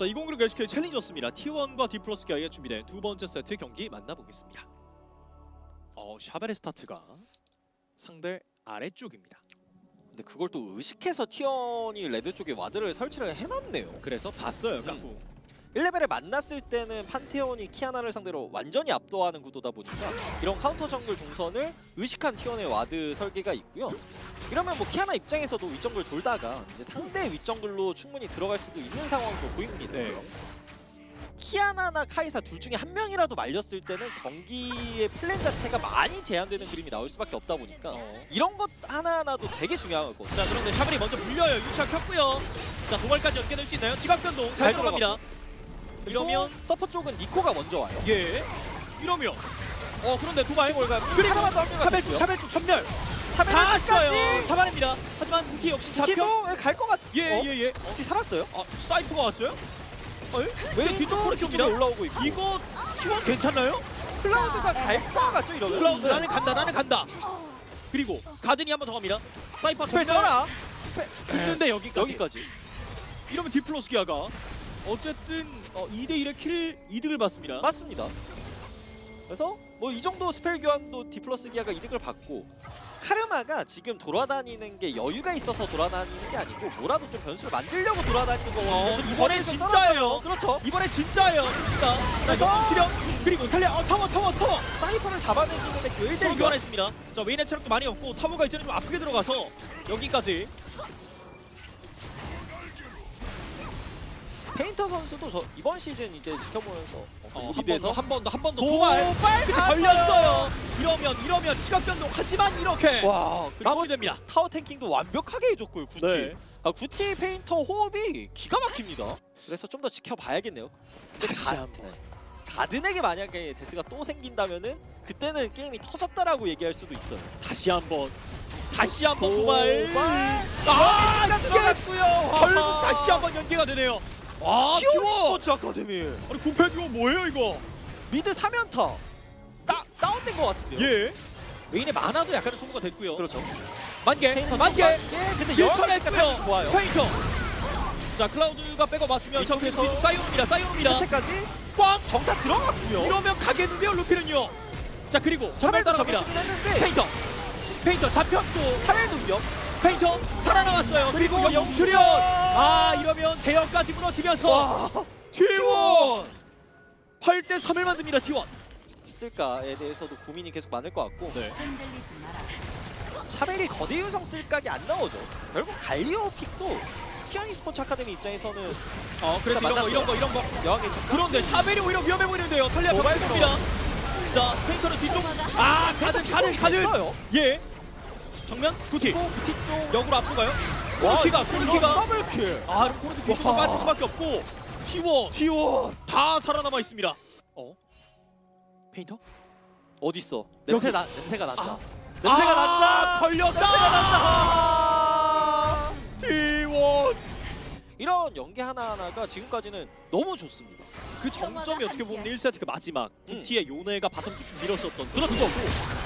자, 2096 LCK 챌린저스입니다. T1과 D 플러스 기아에 준비된 두 번째 세트 경기 만나보겠습니다. 어, 샤벨의 스타트가 상대 아래쪽입니다. 근데 그걸 또 의식해서 티언이 레드 쪽에 와드를 설치를 해놨네요. 그래서 봤어요, 깡구. 1레벨에 만났을 때는 판테온이 키아나를 상대로 완전히 압도하는 구도다 보니까 이런 카운터 정글 동선을 의식한 티언의 와드 설계가 있고요. 이러면 뭐 키아나 입장에서도 윗정글 돌다가 이제 상대 윗정글로 충분히 들어갈 수도 있는 상황도 보입니다. 네. 키아나나 카이사 둘 중에 한 명이라도 말렸을 때는 경기의 플랜 자체가 많이 제한되는 그림이 나올 수밖에 없다 보니까 어. 이런 것 하나하나도 되게 중요하거든요. 자, 그런데 샤벨이 먼저 물려요. 유차 켰고요. 자, 도발까지 연계될 수 있나요? 지각 변동 잘 잘 들어갑니다. 이러면 서퍼 쪽은 니코가 먼저 와요. 예. 이러면 어, 그런데 도발 그리고 그리고 됐고요. 쪽, 샤벨 쪽. 차벨 다 왔어요. 잡아냅니다. 하지만 후키 역시 잡혀. 티도 갈것 같. 예, 어? 예, 예. 티 살았어요? 아, 사이프가 왔어요? 어, 예? 왜 뒤쪽 코르키입니다. 올라오고 있고 이거 T1 괜찮나요? 클라우드가 갈것 같죠 이러면? 클라우드 나는 간다 나는 간다 그리고 가든이 한 번 더 갑니다 사이퍼 스펠 써라. 있는데 여기까지 여기까지. 이러면 디플로스 기아가 어쨌든 어, 2대 1의 킬 이득을 받습니다 맞습니다. 그래서 뭐 이 정도 스펠 교환도 디플러스 기아가 이득을 받고 카르마가 지금 돌아다니는 게 여유가 있어서 돌아다니는 게 아니고 뭐라도 좀 변수를 만들려고 돌아다니는 거거든요. 어, 근데 이번엔 좀 진짜예요. 그렇죠. 이번에 진짜예요 진짜 자 그래서- 실력 그리고 달려 어, 타워 타워 타워 사이퍼를 잡아내기는데 그 1대1 서로 교환했습니다 자 웨인의 체력도 많이 없고 타워가 이제는 좀 아프게 들어가서 여기까지 페인터 선수도 저 이번 시즌 이제 지켜보면서 어, 리드에서 한 번 더 한 번더 도발 도발. 걸렸어요 이러면 이러면 시각 변동 하지만 이렇게 와 마무리됩니다 타워 탱킹도 완벽하게 해줬고요 구티. 네. 아 구티 페인터 호흡이 기가 막힙니다. 그래서 좀 더 지켜봐야겠네요. 근데 다시 가- 한번 네. 가든에게 만약에 데스가 또 생긴다면은 그때는 게임이 터졌다라고 얘기할 수도 있어요. 다시 한번 다시 한 번 도발 도발. 아가 이게 들어갔고요. 결국 다시 한 번 연계가 되네요 아 티오 티워 스포츠 아카데미. 아니 구패 듀오 뭐예요 이거? 미드 3연타 따 다운된 것 같은데요. 예. 메인의 만화도 약간은 소모가 됐고요. 그렇죠. 만개 만개. 예, 근데 밀쳐냈고요. 좋아요. 페인터. 자 클라우드가 백업 맞추면서 이쪽에서 계속 사이오입니다 사이오입니다. 끝에까지 꽝! 정타 들어갔고요. 이러면 가겠는데요 루피는요. 자 그리고 차벨도 따라갑니다. 잡으시긴 했는데. 페인터. 페인터 잡혔고. 차벨도 위협. 페인터 살아남았어요. 그리고 그리고 영출연 영출연! 아 이러면 제어까지 무너지면서 T1 8대 3을 만듭니다 T1 쓸까에 대해서도 고민이 계속 많을 것 같고. 네. 흔들리지 마라. 샤벨이 거대 유성 쓸 각이 안 나오죠. 결국 갈리오 픽도 피아니 스포츠 아카데미 입장에서는 어 그래서 이런 거 이런 거 이런 거. 여왕의 집 그런데 샤벨이 오히려 위험해 보이는데요. 탈리아 모바일 벽입니다. 자 페인터는 뒤쪽. 아 가든 가든 가든. 예 정면 구티 또 부티 쪽 역으로 앞서 가요 코르키가 코르키가 더블킬. 아 코르키 뒤쪽으로 와. 빠질 수밖에 없고 T1 T1 다 살아남아 있습니다 어 페인터 어디 있어? 냄새. 나 냄새가 난다. 아. 냄새가 아, 난다. 걸렸다 T1 이런 연계 하나 하나가 지금까지는 너무 좋습니다. 그 정점이 어떻게 보면 1세트 그 마지막 음. 구티의 요네가 바텀 쭉쭉 밀었었던 그렇죠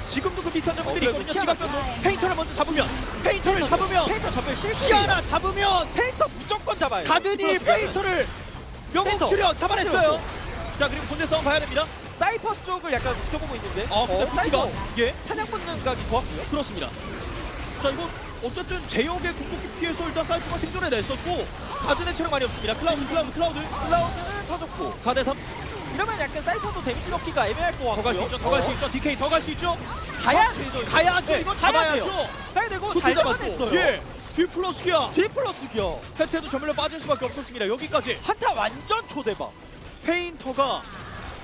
지금도 그 비슷한 점들이 어, 있거든요 지각변도 페인터를 먼저 잡으면 페인터를 잡으면 페인터 전멸 실패. 키아나 잡으면 페인터 무조건 잡아요. 가든이 영웅 페인터. 출연 잡아냈어요 자 그리고 본대 싸움 봐야 됩니다 사이퍼 쪽을 약간 지켜보고 있는데. 어 근데 사이퍼 구티가 예 사냥 본능 각이 좋았고요. 그렇습니다 자 이거 어쨌든 제역의 궁극기 피해서 일단 사이프가 생존해냈었고 가든의 체력 많이 없습니다 클라우드 클라우드 클라우드 클라우드는 터졌고 4대3 이러면 약간 사이퍼도 데미지 넣기가 애매할 것더 같고요. 갈수 있죠 더 갈수 어. 있죠 DK 더 갈 수 있죠 가야 되죠. 가야죠 네, 이거 가야 잡아야죠 돼요. 가야 되고 잘. 잡아냈어요. 예 디플러스 기아 D 플러스 기어. 혜태도 전멸로 빠질 수밖에 없었습니다 여기까지 한타 완전 초대박. 페인터가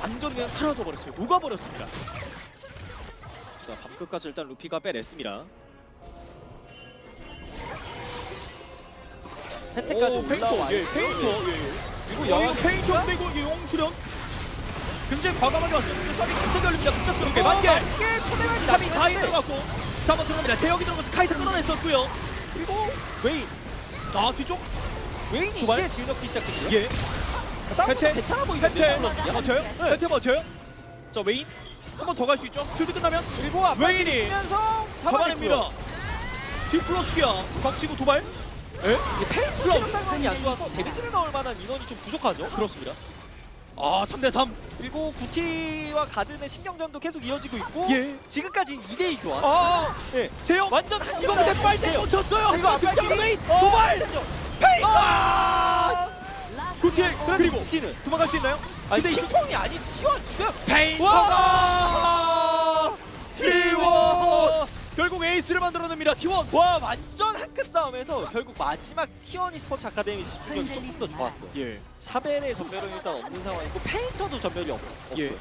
완전 그냥 사라져 버렸어요 녹아버렸습니다 자 밤끝까지 일단 루피가 빼냈습니다 혜택까지 오, 페인터 올라와요. 예 페인터 예, 예. 그리고 이거 페인터인데 이거 이게 용출연 굉장히 과감하게 근데 쌈이 갑자기 열립니다. 급작스럽게 어, 만개 만개 초대박이 3이 4이 났는데 들어갔고. 자 한번 들어갑니다. 제역이 들어가서 카이사 끊어냈었고요. 그리고 웨인. 아 뒤쪽. 웨인이 도발? 이제 딜 넣기 시작했고요. 예 싸움도 혜택? 괜찮아 보이는데 혜태 플러스요? 버텨요? 혜태 버텨요? 자 웨인. 한 번 더 갈 수 있죠? 쉴드 끝나면? 그리고 앞에 웨인이 있으면서 잡아냅니다. 디플러스기야. 곽치고 도발 이게 페이트 체력 상황이 안 좋아서 데미지를 넣을 만한 인원이 좀 부족하죠. 그렇습니다. 아 3대 3. 그리고 구티와 가든의 신경전도 계속 이어지고 있고 예. 지금까지는 2대2 교환. 아 예. 재영. 완전 한 이거 근데 빨대. 그리고 하지만 득점 메인 어, 도발. 페이커. 라스트 구티 원. 그리고 구티는 도망갈 수 있나요? 아니 근데 이 킹콩이 아니 티원 지금 T1 와! 결국 에이스를 만들어냅니다. T1. 와 완전 싸움에서 결국 마지막 티원 e스포츠 아카데미 집중력이 조금 더 좋았어요. 예. 샤벨의 전멸은 일단 없는 상황이고 페인터도 전멸이 없고 예.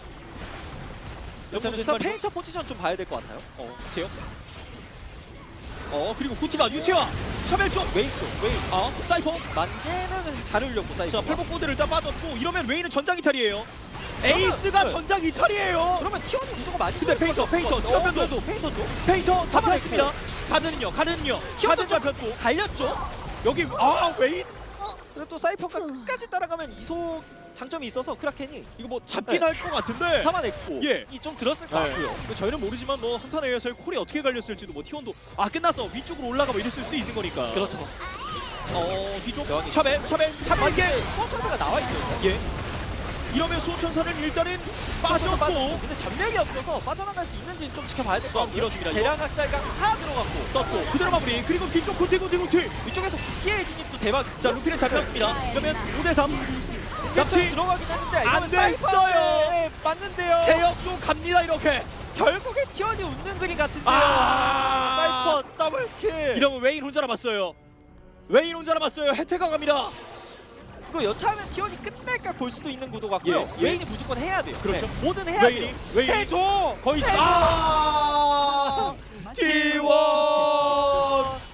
일단 여기서 페인터 포지션 좀 봐야 될 것 같아요. 어, 재영. 어, 그리고 구티가 유채화. 샤벨 쪽. 웨인 쪽 웨인 아, 사이퍼. 만개는 잘 울렸고 사이즈. 자, 팔복 보드를 일단 빠졌고 이러면 웨이는 전장 이탈이에요. 에이스가 네. 전장 이탈이에요. 그러면 티원이 무조건 많이 근데 페인터, 페인터. 그래도 페인터 쪽 페이터 잡아냈습니다. 가든은요, 가든은요. 가든 잡혔고 갈렸죠. 여기 아 웨인 그리고 또 사이퍼가 끝까지 따라가면 이속 장점이 있어서 크라켄이 이거 뭐 잡긴 네. 할것 같은데. 잡아냈고 예. 이 좀 들었을 것 네. 같고요. 뭐 저희는 모르지만 뭐 한탄에서의 콜이 어떻게 갈렸을지도 뭐 T1도 아 끝났어 위쪽으로 올라가 뭐 이랬을 수도 있는 거니까. 그렇죠. 어 뒤쪽. 샤벨 샤벨 샤벨 게 수호천사가 나와 있죠. 예. 이러면 수호천사는 일단은 빠졌고 근데 전멸이 없어서 빠져나갈 수 있는지 좀 지켜봐야 될 것 싸움 같고요. 길어집니다. 대량 학살강 다 들어갔고 떴고 그대로 마무리 그리고 뒤쪽 구티 구티 구티 위쪽에서 구티의 진입도 대박. 자 루틴을 잡혔습니다 이러면 5대 3 역시 들어가긴 했는데 안 됐어요. 맞는데요. 제역도 갑니다 이렇게 결국에 티원이 웃는 그림 같은데요. 아. 사이퍼 더블킬. 이러면 웨인 혼자 남았어요 웨인 혼자 남았어요 혜태가 갑니다 이거 여차하면 티원이 끝낼까 볼 수도 있는 구도 같고요. 예, 예. 웨인이 무조건 해야 돼요. 그렇죠. 네, 뭐든 해야 웨인이 돼요. 웨인이 해줘. 거의 해줘. 아 T1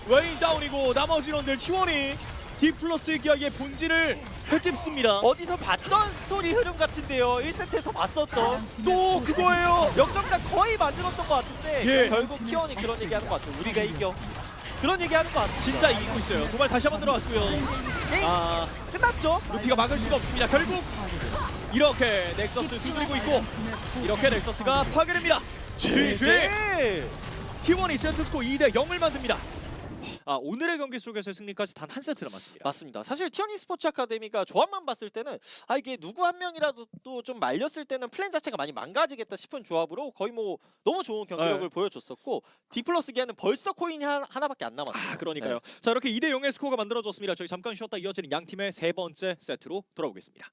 웨인 다운이고 나머지 인원들 T1이 D 플러스 기아의 본질을 해집습니다 어디서 봤던 스토리 흐름 같은데요. 1세트에서 봤었던 또 그거예요 역전각 거의 만들었던 것 같은데 예. 결국 티원이 그런 얘기하는 것 같아요. 우리가 이겨. 그런 얘기하는 것 같습니다. 진짜 이기고 있어요 도발 다시 한번 들어갔고요 게임 아 끝났죠? 루피가 막을 수가 없습니다. 결국 이렇게 넥서스 두드리고 있고 이렇게 넥서스가 파괴됩니다. GG T1이 세트스코 2대 0을 만듭니다. 아 오늘의 경기 속에서의 승리까지 단 한 세트 남았습니다. 맞습니다. 사실 티어니 스포츠 아카데미가 조합만 봤을 때는 아 이게 누구 한 명이라도 또 좀 말렸을 때는 플랜 자체가 많이 망가지겠다 싶은 조합으로 거의 뭐 너무 좋은 경기력을 네. 보여줬었고 D 플러스 기아는 벌써 코인이 하, 하나 밖에 안 남았어요. 아 그러니까요. 자 이렇게 2대 0의 스코어가 만들어졌습니다. 저희 잠깐 쉬었다 이어지는 양 팀의 세 번째 세트로 돌아오겠습니다.